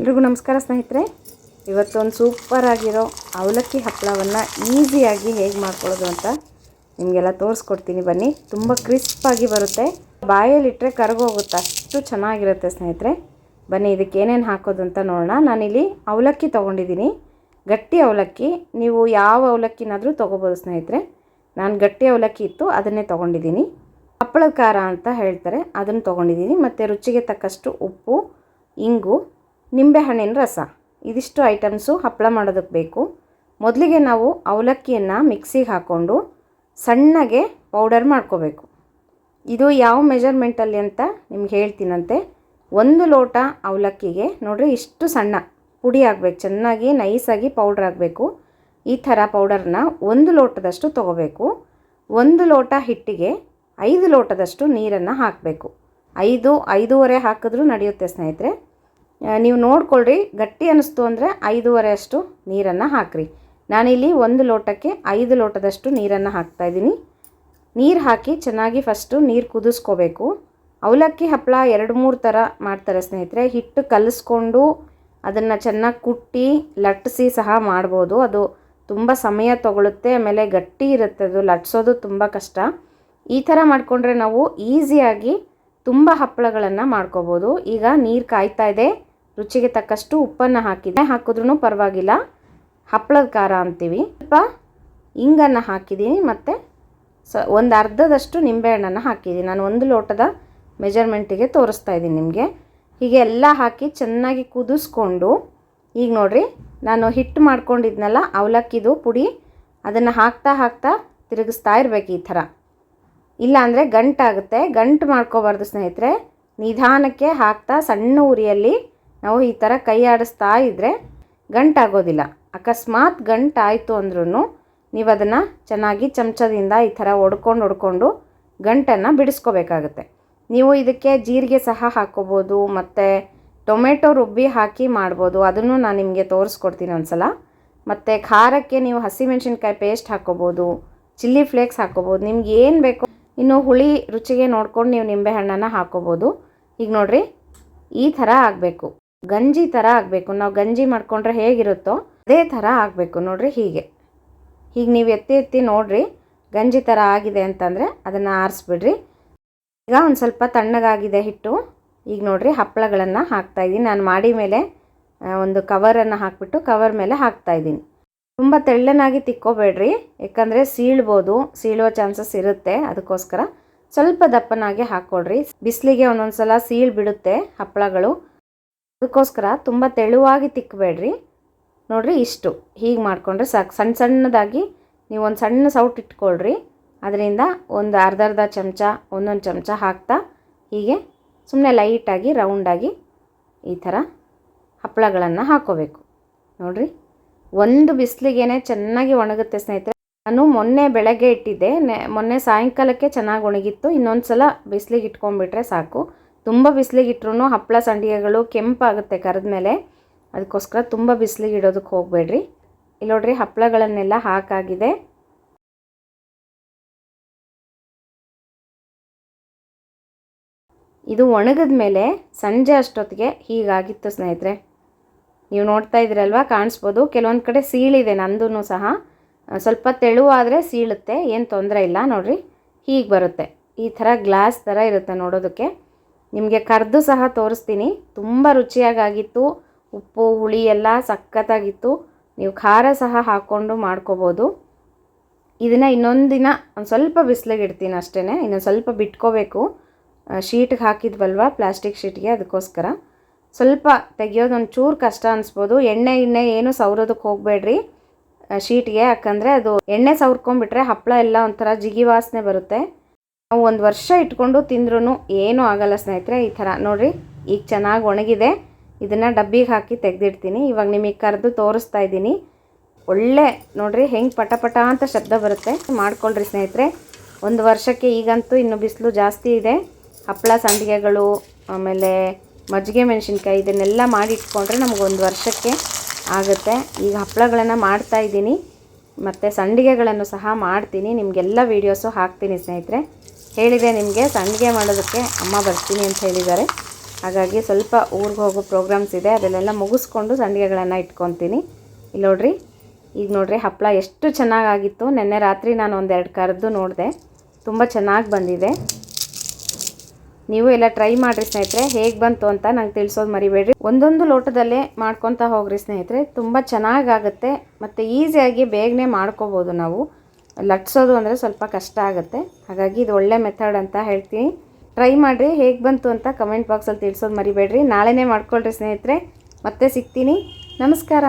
ಎಲ್ರಿಗೂ ನಮಸ್ಕಾರ ಸ್ನೇಹಿತರೆ. ಇವತ್ತೊಂದು ಸೂಪರ್ ಆಗಿರೋ ಅವಲಕ್ಕಿ ಹಪ್ಪಳವನ್ನು ಈಸಿಯಾಗಿ ಹೇಗೆ ಮಾಡ್ಕೊಳ್ಳೋದು ಅಂತ ನಿಮಗೆಲ್ಲ ತೋರಿಸ್ಕೊಡ್ತೀನಿ ಬನ್ನಿ. ತುಂಬ ಕ್ರಿಸ್ಪಾಗಿ ಬರುತ್ತೆ. ಬಾಯಲ್ಲಿಟ್ಟರೆ ಕರಗೋಗುತ್ತೆ. ಅಷ್ಟು ಚೆನ್ನಾಗಿರುತ್ತೆ ಸ್ನೇಹಿತರೆ. ಬನ್ನಿ, ಇದಕ್ಕೆ ಏನೇನು ಹಾಕೋದು ಅಂತ ನೋಡೋಣ. ನಾನಿಲ್ಲಿ ಅವಲಕ್ಕಿ ತೊಗೊಂಡಿದ್ದೀನಿ. ಗಟ್ಟಿ ಅವಲಕ್ಕಿ. ನೀವು ಯಾವ ಅವಲಕ್ಕಿನಾದರೂ ತೊಗೋಬೋದು ಸ್ನೇಹಿತರೆ. ನಾನು ಗಟ್ಟಿ ಅವಲಕ್ಕಿ ಇತ್ತು, ಅದನ್ನೇ ತೊಗೊಂಡಿದ್ದೀನಿ. ಹಪ್ಪಳದ ಖಾರ ಅಂತ ಹೇಳ್ತಾರೆ, ಅದನ್ನು ತೊಗೊಂಡಿದ್ದೀನಿ. ಮತ್ತು ರುಚಿಗೆ ತಕ್ಕಷ್ಟು ಉಪ್ಪು, ಇಂಗು ನಿಂಬೆಹಣ್ಣಿನ ರಸ. ಇದಿಷ್ಟು ಐಟಮ್ಸು ಹಪ್ಪಳ ಮಾಡೋದಕ್ಕೆ ಬೇಕು. ಮೊದಲಿಗೆ ನಾವು ಅವಲಕ್ಕಿಯನ್ನು ಮಿಕ್ಸಿಗೆ ಹಾಕ್ಕೊಂಡು ಸಣ್ಣಗೆ ಪೌಡರ್ ಮಾಡ್ಕೋಬೇಕು. ಇದು ಯಾವ ಮೆಜರ್ಮೆಂಟಲ್ಲಿ ಅಂತ ನಿಮ್ಗೆ ಹೇಳ್ತೀನಂತೆ. ಒಂದು ಲೋಟ ಅವಲಕ್ಕಿಗೆ ನೋಡಿರಿ ಇಷ್ಟು ಸಣ್ಣ ಪುಡಿ ಆಗಬೇಕು. ಚೆನ್ನಾಗಿ ನೈಸಾಗಿ ಪೌಡ್ರ್ ಆಗಬೇಕು. ಈ ಥರ ಪೌಡರ್ನ ಒಂದು ಲೋಟದಷ್ಟು ತೊಗೋಬೇಕು. ಒಂದು ಲೋಟ ಹಿಟ್ಟಿಗೆ ಐದು ಲೋಟದಷ್ಟು ನೀರನ್ನು ಹಾಕಬೇಕು. ಐದು, ಐದೂವರೆ ಹಾಕಿದ್ರೂ ನಡೆಯುತ್ತೆ ಸ್ನೇಹಿತರೆ. ನೀವು ನೋಡ್ಕೊಳ್ರಿ. ಗಟ್ಟಿ ಅನ್ನಿಸ್ತು ಅಂದರೆ ಐದೂವರೆ ಅಷ್ಟು ನೀರನ್ನು ಹಾಕ್ರಿ. ನಾನಿಲ್ಲಿ ಒಂದು ಲೋಟಕ್ಕೆ ಐದು ಲೋಟದಷ್ಟು ನೀರನ್ನು ಹಾಕ್ತಾಯಿದ್ದೀನಿ ನೀರು ಹಾಕಿ ಚೆನ್ನಾಗಿ ಫಸ್ಟು ನೀರು ಕುದಿಸ್ಕೋಬೇಕು. ಅವಲಕ್ಕಿ ಹಪ್ಪಳ ಎರಡು ಮೂರು ಥರ ಮಾಡ್ತಾರೆ ಸ್ನೇಹಿತರೆ. ಹಿಟ್ಟು ಕಲಿಸ್ಕೊಂಡು ಅದನ್ನು ಚೆನ್ನಾಗಿ ಕುಟ್ಟಿ ಲಟ್ಟಿಸಿ ಸಹ ಮಾಡ್ಬೋದು. ಅದು ತುಂಬ ಸಮಯ ತೊಗೊಳುತ್ತೆ, ಆಮೇಲೆ ಗಟ್ಟಿ ಇರುತ್ತೆ. ಅದು ಲಟ್ಸೋದು ತುಂಬ ಕಷ್ಟ. ಈ ಥರ ಮಾಡಿಕೊಂಡ್ರೆ ನಾವು ಈಸಿಯಾಗಿ ತುಂಬ ಹಪ್ಪಳಗಳನ್ನು ಮಾಡ್ಕೋಬೋದು. ಈಗ ನೀರು ಕಾಯ್ತಾ ಇದೆ. ರುಚಿಗೆ ತಕ್ಕಷ್ಟು ಉಪ್ಪನ್ನು ಹಾಕಿದೆ. ಹಾಕಿದ್ರೂ ಪರವಾಗಿಲ್ಲ. ಹಪ್ಪಳದ ಖಾರ ಅಂತೀವಿ. ಸ್ವಲ್ಪ ಇಂಗನ್ನು ಹಾಕಿದ್ದೀನಿ ಮತ್ತು ಸ ಒಂದು ಅರ್ಧದಷ್ಟು ನಿಂಬೆಹಣ್ಣನ್ನು ಹಾಕಿದ್ದೀನಿ. ನಾನು ಒಂದು ಲೋಟದ ಮೆಜರ್ಮೆಂಟಿಗೆ ತೋರಿಸ್ತಾ ಇದ್ದೀನಿ ನಿಮಗೆ. ಹೀಗೆ ಎಲ್ಲ ಹಾಕಿ ಚೆನ್ನಾಗಿ ಕುದಿಸ್ಕೊಂಡು, ಈಗ ನೋಡಿರಿ, ನಾನು ಹಿಟ್ಟು ಮಾಡ್ಕೊಂಡಿದ್ನಲ್ಲ ಅವಲಕ್ಕಿದು ಪುಡಿ, ಅದನ್ನು ಹಾಕ್ತಾ ಹಾಕ್ತಾ ತಿರುಗಿಸ್ತಾ ಇರಬೇಕು ಈ ಥರ. ಇಲ್ಲಾಂದರೆ ಗಂಟಾಗುತ್ತೆ. ಗಂಟು ಮಾಡ್ಕೋಬಾರ್ದು ಸ್ನೇಹಿತರೆ. ನಿಧಾನಕ್ಕೆ ಹಾಕ್ತಾ ಸಣ್ಣ ಉರಿಯಲ್ಲಿ ನಾವು ಈ ಥರ ಕೈ ಆಡಿಸ್ತಾ ಇದ್ದರೆ ಗಂಟಾಗೋದಿಲ್ಲ. ಅಕಸ್ಮಾತ್ ಗಂಟಾಯಿತು ಅಂದ್ರೂ ನೀವು ಅದನ್ನು ಚೆನ್ನಾಗಿ ಚಮಚದಿಂದ ಈ ಥರ ಒಡ್ಕೊಂಡು ಒಡ್ಕೊಂಡು ಗಂಟನ್ನು ಬಿಡಿಸ್ಕೋಬೇಕಾಗತ್ತೆ. ನೀವು ಇದಕ್ಕೆ ಜೀರಿಗೆ ಸಹ ಹಾಕ್ಕೋಬೋದು ಮತ್ತು ಟೊಮೆಟೊ ರುಬ್ಬಿ ಹಾಕಿ ಮಾಡ್ಬೋದು. ಅದನ್ನು ನಾನು ನಿಮಗೆ ತೋರಿಸ್ಕೊಡ್ತೀನಿ ಒಂದ್ಸಲ. ಮತ್ತು ಖಾರಕ್ಕೆ ನೀವು ಹಸಿಮೆಣ್ಸಿನ್ಕಾಯಿ ಪೇಸ್ಟ್ ಹಾಕ್ಕೋಬೋದು ಚಿಲ್ಲಿ ಫ್ಲೇಕ್ಸ್ ಹಾಕ್ಕೋಬೋದು ನಿಮ್ಗೆ ಏನು ಬೇಕೋ, ಇನ್ನು ಹುಳಿ ರುಚಿಗೆ ನೋಡ್ಕೊಂಡು ನೀವು ನಿಂಬೆಹಣ್ಣನ್ನು ಹಾಕ್ಕೋಬೋದು ಈಗ ನೋಡಿರಿ, ಈ ಥರ ಆಗಬೇಕು. ಗಂಜಿ ಥರ ಆಗಬೇಕು. ನಾವು ಗಂಜಿ ಮಾಡ್ಕೊಂಡ್ರೆ ಹೇಗಿರುತ್ತೋ ಅದೇ ಥರ ಆಗಬೇಕು ನೋಡಿರಿ ಹೀಗೆ. ಹೀಗೆ ನೀವು ಎತ್ತಿ ಎತ್ತಿ ನೋಡಿರಿ ಗಂಜಿ ಥರ ಆಗಿದೆ ಅಂತಂದರೆ ಅದನ್ನು ಆರಿಸ್ಬಿಡ್ರಿ. ಈಗ ಒಂದು ಸ್ವಲ್ಪ ತಣ್ಣಗಾಗಿದೆ ಹಿಟ್ಟು. ಈಗ ನೋಡಿರಿ ಹಪ್ಪಳಗಳನ್ನು ಹಾಕ್ತಾಯಿದ್ದೀನಿ ನಾನು ಮಾಡಿ ಮೇಲೆ ಒಂದು ಕವರನ್ನು ಹಾಕಿಬಿಟ್ಟು ಕವರ್ ಮೇಲೆ ಹಾಕ್ತಾಯಿದ್ದೀನಿ ತುಂಬ ತೆಳ್ಳನಾಗಿ ತಿಕ್ಕೋಬೇಡ್ರಿ. ಯಾಕಂದರೆ ಸೀಳ್ಬೋದು ಸೀಳುವ ಚಾನ್ಸಸ್ ಇರುತ್ತೆ ಅದಕ್ಕೋಸ್ಕರ. ಸ್ವಲ್ಪ ದಪ್ಪನಾಗಿ ಹಾಕ್ಕೊಳ್ರಿ ಬಿಸಿಲಿಗೆ ಒಂದೊಂದು ಸಲ ಸೀಳು ಬಿಡುತ್ತೆ ಹಪ್ಪಳಗಳು. ಅದಕ್ಕೋಸ್ಕರ ತುಂಬ ತೆಳುವಾಗಿ ತಿಕ್ಕಬೇಡ್ರಿ ನೋಡಿರಿ ಇಷ್ಟು. ಹೀಗೆ ಮಾಡಿಕೊಂಡ್ರೆ ಸಾಕು. ಸಣ್ಣ ಸಣ್ಣದಾಗಿ ನೀವು ಒಂದು ಸಣ್ಣ ಸೌಟ್ ಇಟ್ಕೊಳ್ರಿ. ಅದರಿಂದ ಒಂದು ಅರ್ಧ ಅರ್ಧ ಚಮಚ, ಒಂದೊಂದು ಚಮಚ ಹಾಕ್ತಾ ಹೀಗೆ ಸುಮ್ಮನೆ ಲೈಟಾಗಿ, ರೌಂಡಾಗಿ ಈ ಥರ ಹಪ್ಪಳಗಳನ್ನು ಹಾಕೋಬೇಕು. ನೋಡಿರಿ. ಒಂದು ಬಿಸಿಲಿಗೇನೆ ಚೆನ್ನಾಗಿ ಒಣಗುತ್ತೆ ಸ್ನೇಹಿತರೆ. ನಾನು ಮೊನ್ನೆ ಬೆಳಗ್ಗೆ ಇಟ್ಟಿದ್ದೆ. ಮೊನ್ನೆ ಸಾಯಂಕಾಲಕ್ಕೆ ಚೆನ್ನಾಗಿ ಒಣಗಿತ್ತು. ಇನ್ನೊಂದು ಸಲ ಬಿಸಿಲಿಗೆ ಇಟ್ಕೊಂಡ್ಬಿಟ್ರೆ ಸಾಕು. ತುಂಬ ಬಿಸಿಲಿಗೆ ಇಟ್ರು ಹಪ್ಪಳ ಸಂಡಿಗೆಗಳು ಕೆಂಪಾಗುತ್ತೆ ಕರೆದ ಮೇಲೆ. ಅದಕ್ಕೋಸ್ಕರ ತುಂಬ ಬಿಸಿಲಿಗೆ ಇಡೋದಕ್ಕೆ ಹೋಗಬೇಡ್ರಿ. ಇಲ್ಲಿ ನೋಡ್ರಿ ಹಪ್ಪಳಗಳನ್ನೆಲ್ಲ ಹಾಕಾಗಿದೆ. ಇದು ಒಣಗಿದ ಮೇಲೆ ಸಂಜೆ ಅಷ್ಟೊತ್ತಿಗೆ ಹೀಗಾಗಿತ್ತು ಸ್ನೇಹಿತರೆ. ನೀವು ನೋಡ್ತಾ ಇದ್ರಲ್ವಾ ಕಾಣಿಸ್ಬೋದು. ಕೆಲವೊಂದು ಕಡೆ ಸೀಳಿದೆ ನಂದೂ ಸಹ. ಸ್ವಲ್ಪ ತೆಳುವಾದರೆ ಸೀಳುತ್ತೆ, ಏನು ತೊಂದರೆ ಇಲ್ಲ ನೋಡ್ರಿ. ಹೀಗೆ ಬರುತ್ತೆ. ಈ ಥರ ಗ್ಲಾಸ್ ಥರ ಇರುತ್ತೆ ನೋಡೋದಕ್ಕೆ. ನಿಮಗೆ ಕರೆದು ಸಹ ತೋರಿಸ್ತೀನಿ. ತುಂಬ ರುಚಿಯಾಗಿತ್ತು ಉಪ್ಪು, ಹುಳಿ ಎಲ್ಲ ಸಖತ್ತಾಗಿತ್ತು. ನೀವು ಖಾರ ಸಹ ಹಾಕ್ಕೊಂಡು ಮಾಡ್ಕೋಬೋದು. ಇದನ್ನು ಇನ್ನೊಂದು ದಿನ ಒಂದು ಸ್ವಲ್ಪ ಬಿಸಿಲಿಗೆ ಇಡ್ತೀನಿ ಅಷ್ಟೇ ಇನ್ನೊಂದು ಸ್ವಲ್ಪ ಬಿಟ್ಕೋಬೇಕು. ಶೀಟ್ಗೆ ಹಾಕಿದ್ವಲ್ವ, ಪ್ಲಾಸ್ಟಿಕ್ ಶೀಟ್ಗೆ ಅದಕ್ಕೋಸ್ಕರ. ಸ್ವಲ್ಪ ತೆಗಿಯೋದು ಒಂದು ಚೂರು ಕಷ್ಟ ಅನಿಸ್ಬೋದು. ಎಣ್ಣೆ ಎಣ್ಣೆ ಏನು ಸವರೋದಕ್ಕೆ ಹೋಗಬೇಡ್ರಿ. ಶೀಟ್ಗೆ ಯಾಕಂದರೆ ಅದು ಎಣ್ಣೆ ಸವ್ರ್ಕೊಂಡ್ಬಿಟ್ರೆ ಹಪ್ಪಳ ಎಲ್ಲ ಒಂಥರ ಜಿಗಿ ವಾಸನೆ ಬರುತ್ತೆ. ನಾವು ಒಂದು ವರ್ಷ ಇಟ್ಕೊಂಡು ತಿಂದ್ರೂ ಏನೂ ಆಗಲ್ಲ ಸ್ನೇಹಿತರೆ, ಈ ಥರ. ನೋಡಿರಿ, ಈಗ ಚೆನ್ನಾಗಿ ಒಣಗಿದೆ. ಇದನ್ನು ಡಬ್ಬಿಗೆ ಹಾಕಿ ತೆಗೆದಿಡ್ತೀನಿ. ಇವಾಗ ನಿಮಗೆ ಕರೆದು ತೋರಿಸ್ತಾ ಇದ್ದೀನಿ. ಒಳ್ಳೆ, ನೋಡಿರಿ, ಹೆಂಗೆ ಪಟ ಪಟ ಅಂತ ಶಬ್ದ ಬರುತ್ತೆ. ಮಾಡ್ಕೊಳ್ರಿ ಸ್ನೇಹಿತರೆ. ಒಂದು ವರ್ಷಕ್ಕೆ ಈಗಂತೂ ಇನ್ನು ಬಿಸಿಲು ಜಾಸ್ತಿ ಇದೆ. ಹಪ್ಪಳ ಸಂಡಿಗೆಗಳು, ಆಮೇಲೆ ಮಜ್ಜಿಗೆ ಮೆಣಸಿನ್ಕಾಯಿ ಇದನ್ನೆಲ್ಲ ಮಾಡಿ ಇಟ್ಕೊಂಡ್ರೆ ನಮಗೊಂದು ವರ್ಷಕ್ಕೆ ಆಗುತ್ತೆ. ಈಗ ಹಪ್ಪಳಗಳನ್ನು ಮಾಡ್ತಾ ಇದ್ದೀನಿ. ಮತ್ತು ಸಂಡಿಗೆಗಳನ್ನು ಸಹ ಮಾಡ್ತೀನಿ. ನಿಮಗೆಲ್ಲ ವೀಡಿಯೋಸು ಹಾಕ್ತೀನಿ ಸ್ನೇಹಿತರೆ. ಹೇಳಿದೆ ನಿಮಗೆ, ಸಂಡಿಗೆ ಮಾಡೋದಕ್ಕೆ ಅಮ್ಮ ಬರ್ತೀನಿ ಅಂತ ಹೇಳಿದ್ದಾರೆ. ಹಾಗಾಗಿ ಸ್ವಲ್ಪ ಊರಿಗೆ ಹೋಗೋ ಪ್ರೋಗ್ರಾಮ್ಸ್ ಇದೆ, ಅದನ್ನೆಲ್ಲ ಮುಗಿಸ್ಕೊಂಡು ಸಂಡಿಗೆಗಳನ್ನು ಇಟ್ಕೊತೀನಿ. ಇಲ್ಲಿ ನೋಡ್ರಿ, ಈಗ ನೋಡ್ರಿ ಹಪ್ಪಳ ಎಷ್ಟು ಚೆನ್ನಾಗಾಗಿತ್ತು. ನಿನ್ನೆ ರಾತ್ರಿ ನಾನು ಒಂದೆರಡು ಕರೆದು ನೋಡಿದೆ, ತುಂಬ ಚೆನ್ನಾಗಿ ಬಂದಿದೆ. ನೀವು ಎಲ್ಲ ಟ್ರೈ ಮಾಡಿರಿ ಸ್ನೇಹಿತರೆ, ಹೇಗೆ ಬಂತು ಅಂತ ನಂಗೆ ತಿಳಿಸೋದು ಮರಿಬೇಡ್ರಿ. ಒಂದೊಂದು ಲೋಟದಲ್ಲೇ ಮಾಡ್ಕೊತಾ ಹೋಗ್ರಿ ಸ್ನೇಹಿತರೆ, ತುಂಬ ಚೆನ್ನಾಗಾಗುತ್ತೆ. ಮತ್ತು ಈಸಿಯಾಗಿ ಬೇಗನೆ ಮಾಡ್ಕೋಬೋದು ನಾವು. ಲಟ್ಸೋದು ಅಂದರೆ ಸ್ವಲ್ಪ ಕಷ್ಟ ಆಗುತ್ತೆ. ಹಾಗಾಗಿ ಇದು ಒಳ್ಳೆ ಮೆಥಡ್ ಅಂತ ಹೇಳ್ತೀನಿ. ಟ್ರೈ ಮಾಡಿರಿ, ಹೇಗೆ ಬಂತು ಅಂತ ಕಮೆಂಟ್ ಬಾಕ್ಸಲ್ಲಿ ತಿಳಿಸೋದು ಮರಿಬೇಡ್ರಿ. ನಾಳೆನೇ ಮಾಡ್ಕೊಳ್ರಿ ಸ್ನೇಹಿತರೆ. ಮತ್ತೆ ಸಿಗ್ತೀನಿ. ನಮಸ್ಕಾರ.